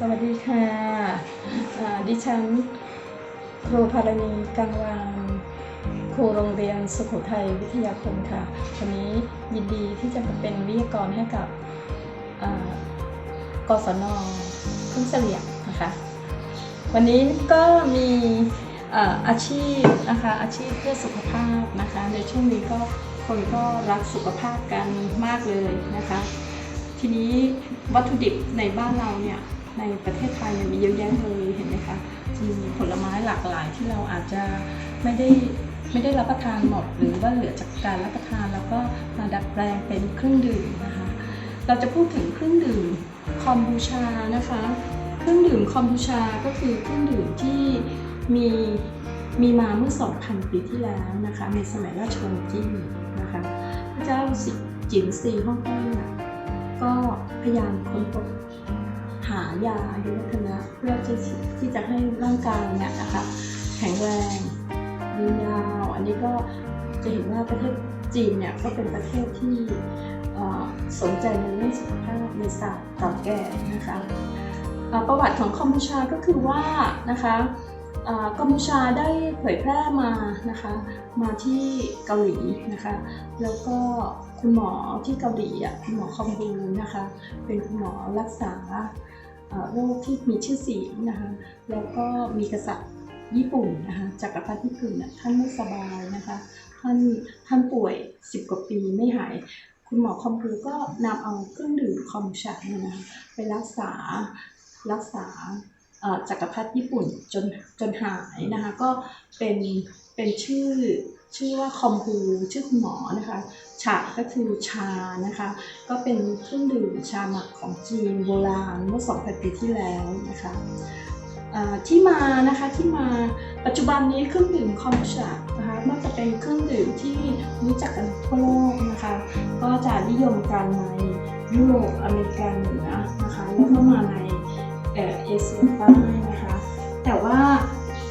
สวัสดีค่ะ ดิฉันครูพารณีกังวานครูโรงเรียนสุโขทัยวิทยาคมค่ะ วันนี้ยินดีที่จะมาเป็นวิทยากรให้กับกศนทุ่งเสลี่ยมนะคะ วันนี้ก็มีอาชีพนะคะอาชีพเพื่อสุขภาพนะคะ ในช่วงนี้ก็คนก็รักสุขภาพกันมากเลยนะคะ ทีนี้วัตถุดิบในบ้านเราเนี่ย ในประเทศไทยมีเยอะแยะเลยเห็นไหมคะมีผลไม้หลากหลายที่เราอาจจะไม่ได้ไม่ได้รับประทานหมดหรือว่าเหลือจากการรับประทานแล้วก็มาดัดแปลงเป็นเครื่องดื่มนะคะ เราจะพูดถึงเครื่องดื่มคอมบูชานะคะ เครื่องดื่มคอมบูชาก็คือเครื่องดื่มที่มีมีมาเมื่อ 2,000 ปีที่แล้วนะคะ ในสมัยราชวงศ์จิ้นนะคะพระเจ้าสิจินซีฮ่องเต้ก็พยายามค้นพบายาอายุวัฒนะเพื่อที่ที่จะให้ร่างกายเนี่ยนะคะแข็งแรงยืนยาว อันนี้ก็จะเห็นว่าประเทศจีนเนี่ยก็เป็นประเทศที่สนใจในเรื่องสุขภาพในศาสตร์เก่าแก่นะคะประวัติของคอมบูชาก็คือว่านะคะเอ่อกัมพูชาได้เผยแพร่มานะคะมาที่เกาหลีนะคะแล้วก็คุณหมอที่เกาหลีอะคุณหมอคอมบูนะคะเป็นคุณหมอรักษา โรคที่มีชื่อเสียงนะคะแล้วก็มีกษัตริย์ญี่ปุ่นนะคะจักรพรรดิญี่ปุ่นน่ะท่านไม่สบายนะคะท่านท่านป่วย 10 กว่าปีไม่หาย คุณหมอคอมพูก็นำเอาเครื่องดื่มคอมชันนะคะไปรักษารักษาจักรพรรดิญี่ปุ่นจนจนหายนะคะก็เป็นเป็นชื่อชื่อว่าคอมพูชื่อคุณหมอนะคะ ฉาก็คือชานะคะ ก็เป็นเครื่องดื่มชาหมักของจีนโบราณเมื่อ2,000ปีที่แล้วนะคะที่มานะคะที่มาปัจจุบันนี้เครื่องดื่มคอมชานะคะมักจะเป็นเครื่องดื่มที่รู้จักกันทั่วโลกนะคะก็จะนิยมกันในยุโรปอเมริกาเหนือนะคะแล้วก็มาในเอเชียใต้นะคะ แต่ว่า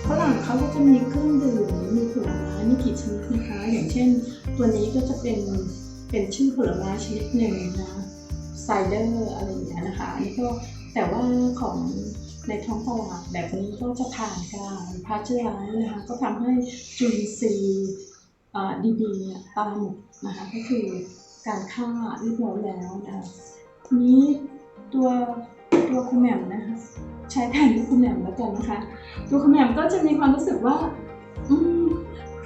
ฝรั่งเขาก็จะมีเครื่องดื่มมีผลไม้ม่กี่ชนิดนะคะ อย่างเช่น ตัวนี้ก็จะเป็นเป็นชื่อผลไม้ชนิดหนึ่งนะไซเดอร์อะไรอย่างเงี้ยนะคะอันนี้ก็แต่ว่าของในท้องตลาดแบบนี้ก็จะผ่านการพาเจอร์ไลซ์นะคะ ก็ทำให้จุลินทรีย์ดีๆตาหมดนะคะ ก็คือการฆ่าเรียบร้อยแล้วนะคะทีนี้ตัวตัวคุณแหม่มนะคะ ใช้แทนที่คุณแหม่มแล้วกันนะคะตัวคุณแหม่มก็จะมีความรู้สึกว่า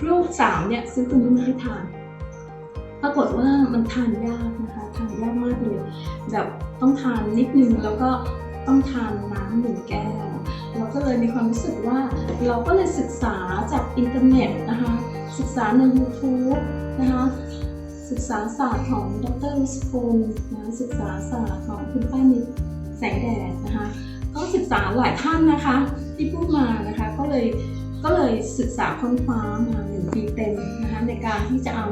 ลูกสาวเนี่ยซื้อตัวนี้มาให้ทาน ปรากฏว่ามันทานยากนะคะ ทานยากมากเลย แบบต้องทานนิดนึงแล้วก็ต้องทานน้ำหนึ่งแก้ว เราก็เลยมีความรู้สึกว่าเราก็เลยศึกษาจากอินเทอร์เน็ตนะคะ ศึกษาใน YouTube นะคะ ศึกษาศาสตร์ของดรวิสกุลนะศึกษาศาสตร์ของคุณป้านิดแสงแดดนะคะ ศึกษาหลายท่านนะคะ ที่พูดมานะคะก็เลยก็เลยศึกษาค้นคว้ามาหนึ่งปีเต็มนะคะในการที่จะเอา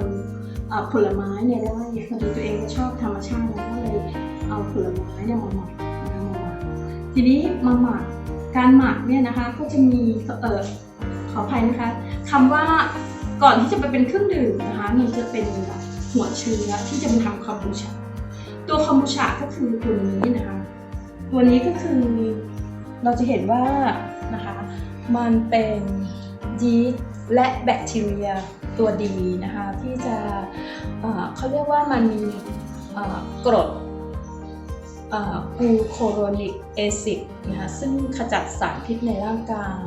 ผลไม้เนี่ยได้พอดีตัวเองก็ชอบธรรมชาติแล้วก็เลยเอาผลไม้เนี่ยมาหมักนะคะมาหมักทีนี้มาหมักการหมักเนี่ยนะคะก็จะมีเออขออภัยนะคะคำว่าก่อนที่จะไปเป็นเครื่องดื่มนะคะมันจะเป็นแบบหัวเชื้อที่จะมาทำคอมบูชาตัวคอมบูชาก็คือตัวนี้นะคะ ตัวนี้ก็คือเราจะเห็นว่านะคะมันเป็นยีสต์และแบคทีเรียตัวดีนะคะที่จะเอ่อเขาเรียกว่ามันมีกรดกูโคโรนิกแอซิดนะคะซึ่งขจัดสารพิษในร่างกาย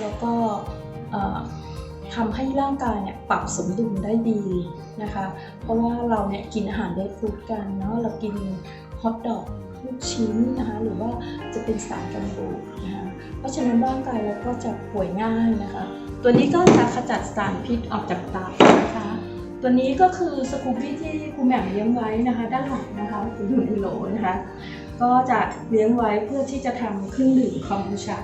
แล้วก็ทำให้ร่างกายเนี่ยปรับสมดุลได้ดีนะคะ เพราะว่าเราเนี่ยกินอาหารเดฟฟูดกันเนาะเรากินฮอทดอก ลูกชิ้นนะคะหรือว่าจะเป็นสารกันบูดนะคะเพราะฉะนั้นร่างกายเราก็จะป่วยง่ายนะคะ ตัวนี้ก็จะขจัดสารพิษออกจากตับนะคะตัวนี้ก็คือสกูปี้ที่คุณแหม่มเลี้ยงไว้นะคะด้านหลังนะคะอยู่ในโหลนะคะก็จะเลี้ยงไว้เพื่อที่จะทำเครื่องดื่มคอมบูชา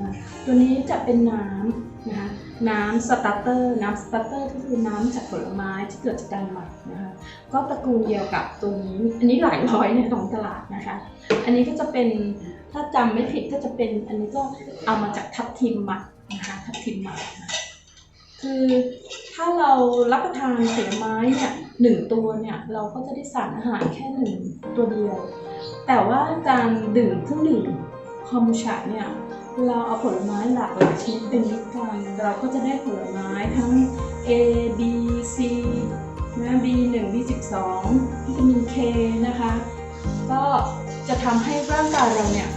นะตัวนี้จะเป็นน้ำ นะคะน้ำสตาร์เตอร์น้ำสตาร์เตอร์ก็คือน้ำจากผลไม้ที่เกิดจากการหมักนะคะก็ตระกูลเดียวกับตัวนี้อันนี้หลายร้อยในท้องตลาดนะคะ อันนี้ก็จะเป็นถ้าจำไม่ผิดก็จะเป็นอันนี้ก็เอามาจากทับทิมหมักนะคะทับทิมหมักนะคือถ้าเรารับประทานผลไม้เนี่ยหนึ่งตัวเนี่ยเราก็จะได้สารอาหารแค่หนึ่งตัวเดียว แต่ว่าการดื่มเครื่องดื่มคอมบูชาเนี่ย เราเอาผลไม้หลากหลายชนิดเป็นมิตรกันเราก็จะได้ผลไม้ทั้ง A B C นะ B 1 B 12วิตามิน K นะคะ ก็จะทำให้ร่างกายเราเนี่ย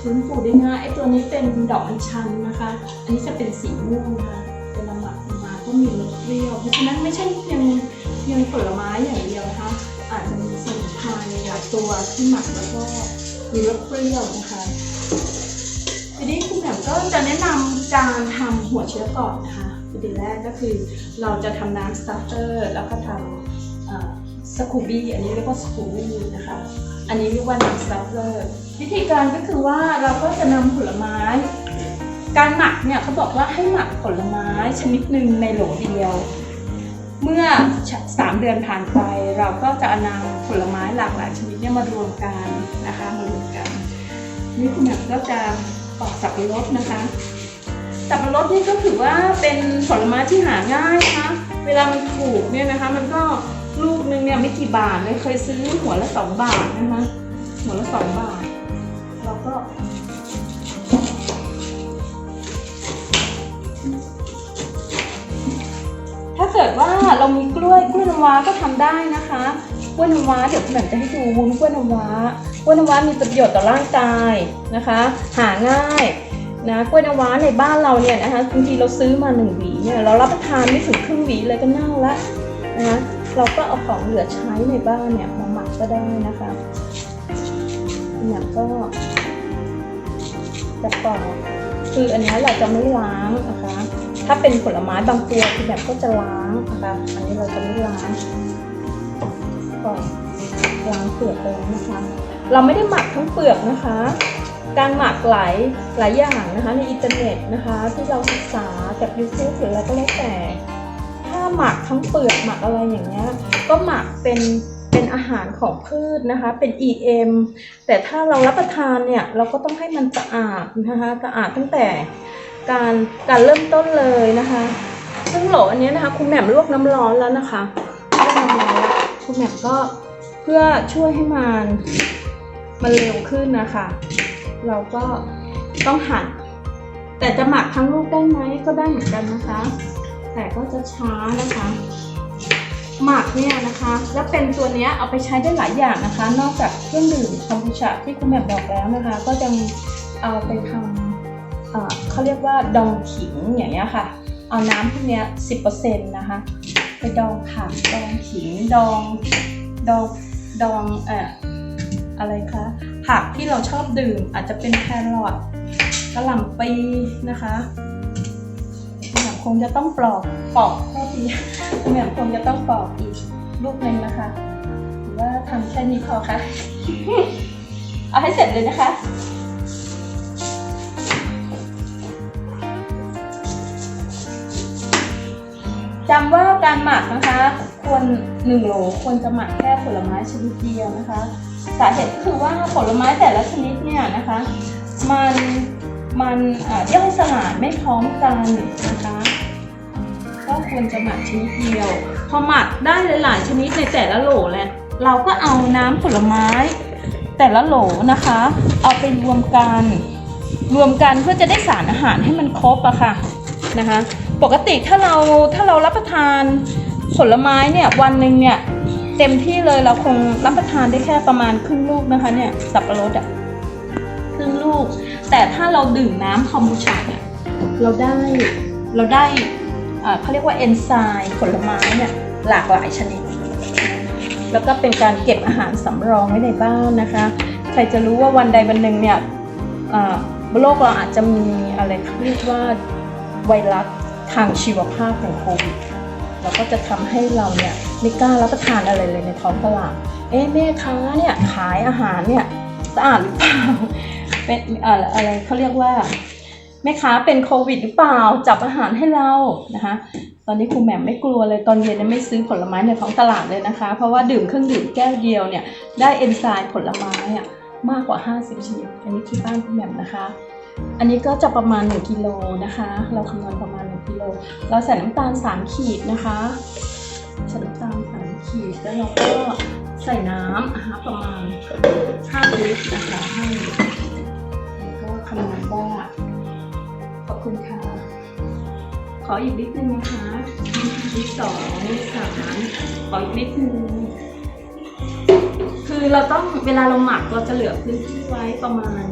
ฟื้นฟูได้ง่ายไอ้ตัวนี้เป็นดอกอัญชันนะคะ อันนี้จะเป็นสีม่วงนะคะเป็นละหมัดมาก็มีรสเปรี้ยว เพราะฉะนั้นไม่ใช่เพียงเพียงผลไม้อย่างเดียวนะคะอาจจะมีสมุนไพรหลายตัวที่หมักแล้วก็มีรสเปรี้ยวนะคะ ก็จะแนะนำการทำหัวเชื้อก่อนนะคะประเด็นแรกก็คือเราจะทำน้ำสตาร์เตอร์แล้วก็ทำสคูบี้อันนี้เรียกว่าสคูบี้นะคะ อันนี้เรียกว่าน้ำสตาร์เตอร์วิธีการก็คือว่าเราก็จะนำผลไม้ การหมักเนี่ยเขาบอกว่าให้หมักผลไม้ชนิดหนึ่งในโหลเดียว เมื่อสามเดือนผ่านไป เราก็จะนำผลไม้หลากหลายชนิดเนี่ยมารวมกันนะคะมารวมกันนี่คุณแหม่มก็จะ ปอกสับปะรดนะคะ สับปะรดนี่ก็ถือว่าเป็นผลไม้ที่หาง่ายนะคะ เวลามันถูกเนี่ยนะคะ มันก็ลูกนึงเนี่ยไม่กี่บาทเลยเคยซื้อหัวละสองบาทนะคะหัวละสองบาทเราก็ถ้าเกิดว่าเรามีกล้วยกล้วยน้ำว้าก็ทำได้นะคะ กล้วยน้ำว้าเดี๋ยวแหม่มจะให้ดูวุ้นกล้วยน้ำว้า กล้วยน้ำว้ามีประโยชน์ต่อร่างกายนะคะ หาง่ายนะกล้วยน้ำว้าในบ้านเราเนี่ยนะคะบางทีเราซื้อมาหนึ่งหวีเนี่ยเรารับประทานไม่ถึงครึ่งหวีเลยก็เน่าละนะเราก็เอาของเหลือใช้ในบ้านเนี่ยมาหมักก็ได้นะคะคุณแหม่มก็จะปอกคืออันนี้เราจะไม่ล้างนะคะ ถ้าเป็นผลไม้บางตัวคือแบบก็จะล้างนะคะอันนี้เราจะไม่ล้างก่อนล้างเปลือกไปแล้วนะคะ เราไม่ได้หมักทั้งเปลือกนะคะ การหมักหลายหลายอย่างนะคะ ในอินเทอร์เน็ตนะคะ ที่เราศึกษาจากยูทูบหรืออะไรก็แล้วแต่ ถ้าหมักทั้งเปลือกหมักอะไรอย่างเงี้ยก็หมักเป็นเป็นอาหารของพืชนะคะ เป็น EM แต่ถ้าเรารับประทานเนี่ยเราก็ต้องให้มันสะอาดนะคะสะอาดตั้งแต่การการเริ่มต้นเลยนะคะ ซึ่งโหลอันนี้นะคะคุณแหม่มลวกน้ำร้อนแล้วนะคะลวกน้ำร้อนแล้วคุณแหม่มก็เพื่อช่วยให้มัน มันเร็วขึ้นนะคะ เราก็ต้องหั่นแต่จะหมักทั้งลูกได้ไหมก็ได้เหมือนกันนะคะ แต่ก็จะช้านะคะ หมักเนี่ยนะคะ แล้วเป็นตัวเนี้ยเอาไปใช้ได้หลายอย่างนะคะ นอกจากเครื่องดื่มคอมบูชาที่คุณแหม่บอกแล้วนะคะ ก็จะเอาไปทำเอ่อเขาเรียกว่าดองขิงอย่างเงี้ยค่ะ เอาน้ำพวกเนี้ยสิบเปอร์เซ็นต์นะคะ ไปดองผักดองขิงดองดองดองเอ่อ อะไรคะผักที่เราชอบดื่มอาจจะเป็นแครอทกระหล่ำปีนะคะคุณแหมคงจะต้องปลอกปอกข้อทีคุณแหม่มคงจะต้องปอกอีกลูกหนึ่งนะคะหรือว่าทำแค่นี้พอคะเอาให้เสร็จเลยนะคะจำว่าการหมักนะคะควรหนึ่งโหลควรจะหมักแค่ผลไม้ชนิดเดียวนะคะ สาเหตุก็คือว่าผลไม้แต่ละชนิดเนี่ยนะคะ มันมันเอ่ย่อยสลายไม่พร้อมกันนะคะก็ควรจะหมักชนิดเดียว พอหมักได้หลายๆชนิดในแต่ละโหลแล้วเราก็เอาน้ำผลไม้แต่ละโหลนะคะ เอาไปรวมกัน รวมกันเพื่อจะได้สารอาหารให้มันครบอะค่ะนะคะ ปกติถ้าเราถ้าเรารับประทานผลไม้เนี่ยวันหนึ่งเนี่ย เต็มที่เลยเราคงรับประทานได้แค่ประมาณครึ่งลูกนะคะเนี่ยสับปะรดอะครึ่งลูก แต่ถ้าเราดื่มน้ำคอมบูชาเนี่ยเราได้เราได้เขาเรียกว่าเอนไซม์ผลไม้เนี่ยหลากหลายชนิด แล้วก็เป็นการเก็บอาหารสำรองไว้ในบ้านนะคะ ใครจะรู้ว่าวันใดวันหนึ่งเนี่ยโลกเราอาจจะมีอะไรเรียกว่าไวรัสทางชีวภาพของโควิดเราก็จะทำให้เราเนี่ย ไม่กล้ารับประทานอะไรเลยในท้องตลาด เอ๊ะแม่ค้าเนี่ยขายอาหารเนี่ยสะอาดหรือเปล่าเป็นอะไรอะไรเขาเรียกว่าแม่ค้าเป็นโควิดหรือเปล่าจับอาหารให้เรานะคะ ตอนนี้ครูแหม่มไม่กลัวเลยตอนเย็นไม่ซื้อผลไม้ในท้องตลาดเลยนะคะ เพราะว่าดื่มเครื่องดื่มแก้วเดียวเนี่ยได้เอนไซม์ผลไม้อะมากกว่า 50ชนิดอันนี้ที่บ้านครูแหม่มนะคะอันนี้ก็จะประมาณ 1กิโลนะคะ เราคำนวณประมาณ 1กิโล เราใส่น้ำตาล 3 ขีดนะคะ ผสมตามสามขีดแล้วเราก็ใส่น้ำนะประมาณ5ลิตรนะคะให้แล้วก็คำนวณว่าขอบคุณค่ะ ขออีกนิดนึงนะคะลิตรสองนิดสามขออีกนิดนึงคือเราต้องเวลาเราหมักเราจะเหลือพื้นที่ไว้ประมาณ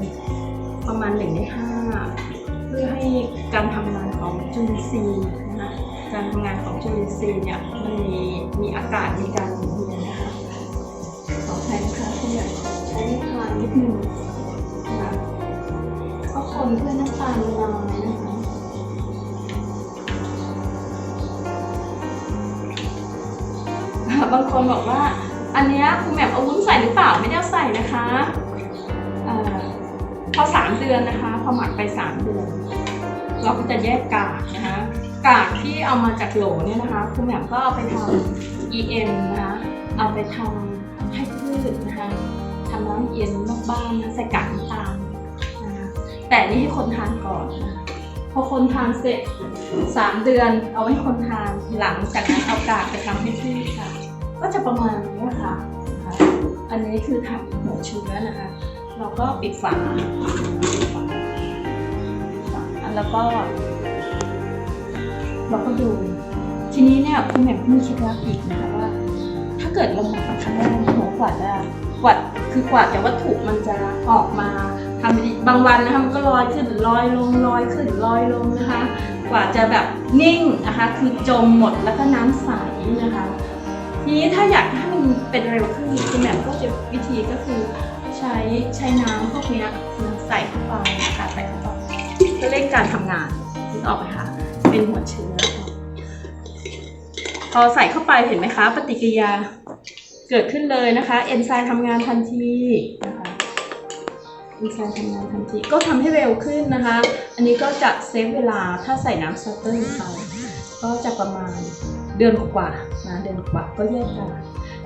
ประมาณหนึ่งในห้าเพื่อให้การทำงานของจุลินทรีย์นะคะ การทำงานของจุลินทรีย์เนี่ยมันมีมีอากาศมีการหมุนเวียนนะคะขอใช้นะคะคุณอยากใช้น้ำตาลนิดนึงนะคะก็คนเพื่อน้ำตาลละลายนะคะบางคนบอกว่า อันนี้คุณแหม่มเอาวุ้นใส่หรือเปล่าไม่ได้ใส่นะคะอพอสามเดือนนะคะ พอหมักไปสามเดือน เราก็จะแยกกากนะคะ กากที่เอามาจากโหลเนี่ยนะคะคุณแหม่มก็เอาไปทำ EM นะคะ เอาไปทำให้พืชนะคะทำน้ำเย็นนอกบ้านนะใส่กากน้ำตาลนะคะแต่นี่ให้คนทานก่อนนะพอคนทานเสร็จสามเดือนเอาให้คนทานหลังจากนั้นเอากากไปทำให้พืชค่ะ ก็จะประมาณนี้ค่ะนะคะอันนี้คือทำหัวเชื้อนะคะ เราก็ปิดฝาปิดฝาแล้วก็ เราก็ดู ทีนี้เนี่ยคุณแหม่มมีเคล็ดลับอีกนะคะว่า ถ้าเกิดเราหมักครั้งแรกหัวกว่าจะกว่าคือกว่าแต่วัตถุมันจะออกมาทำดีบางวันนะคะมันก็ลอยขึ้นลอยลงลอยขึ้นลอยลงนะคะ กว่าจะแบบนิ่งนะคะ คือจมหมดแล้วก็น้ำใสนะคะ ทีนี้ถ้าอยากให้มันเป็นเร็วขึ้นคุณแหม่มก็จะวิธีก็คือใช้ใช้น้ำพวกนี้ใส่เข้าไปนะคะใส่เข้าไปเพื่อเร่งการทำงานออกไหมคะ เป็นหัวเชื้อพอใส่เข้าไปเห็นไหมคะ ปฏิกิริยาเกิดขึ้นเลยนะคะ เอนไซม์ทำงานทันทีนะคะเอนไซม์ทำงานทันทีก็ทำให้เร็วขึ้นนะคะ อันนี้ก็จะเซฟเวลาถ้าใส่น้ำสเตอร์ไปก็จะประมาณเดือนกว่านะเดือนกว่าก็แยกกาก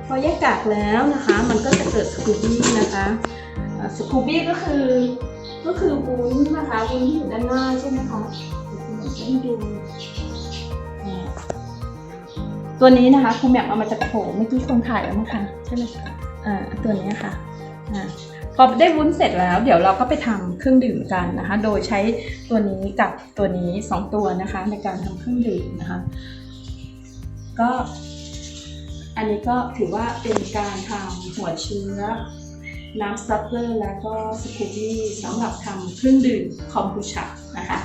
พอแยกกากแล้วนะคะ มันก็จะเกิดสกูบี้นะคะสกูบี้ก็คือก็คือวุ้นนะคะวุ้นที่อยู่ด้านหน้าใช่ไหมคะ เดี๋ยวคุณแหม่มจะให้ดูตัวนี้นะคะคุณแหม่มเอามาจากโถเมื่อกี้คนถ่ายแล้วมั้งคะใช่ไหมคะอ่าตัวนี้ค่ะอ่าพอได้วุ้นเสร็จแล้ว เดี๋ยวเราก็ไปทำเครื่องดื่มกันนะคะ โดยใช้ตัวนี้กับตัวนี้สองตัวนะคะ ในการทำเครื่องดื่มนะคะ ก็อันนี้ก็ถือว่าเป็นการทำหัวเชื้อน้ำสตัฟเฟอร์ แล้วก็สกูบี้สำหรับทำเครื่องดื่มคอมบูชานะคะ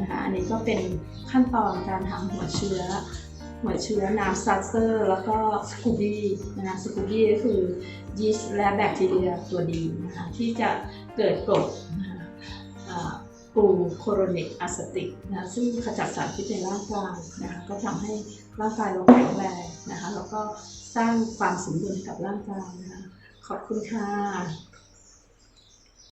นะคะอันนี้ก็เป็นขั้นตอนการทำหัวเชื้อ หัวเชื้อน้ำสตัฟเฟอร์ แล้วก็สกูบี้นะคะสกูบี้ก็คือยีสต์และแบคทีเรียตัวดีนะคะที่จะเกิดกรดนะคะอ่ากลูโคโรนิกอะสติกนะซึ่งขจัดสารพิษในร่างกายนะคะก็ทำให้ร่างกายเราแข็งแรงนะคะแล้วก็สร้างความสมดุลกับร่างกายนะคะขอบคุณค่ะ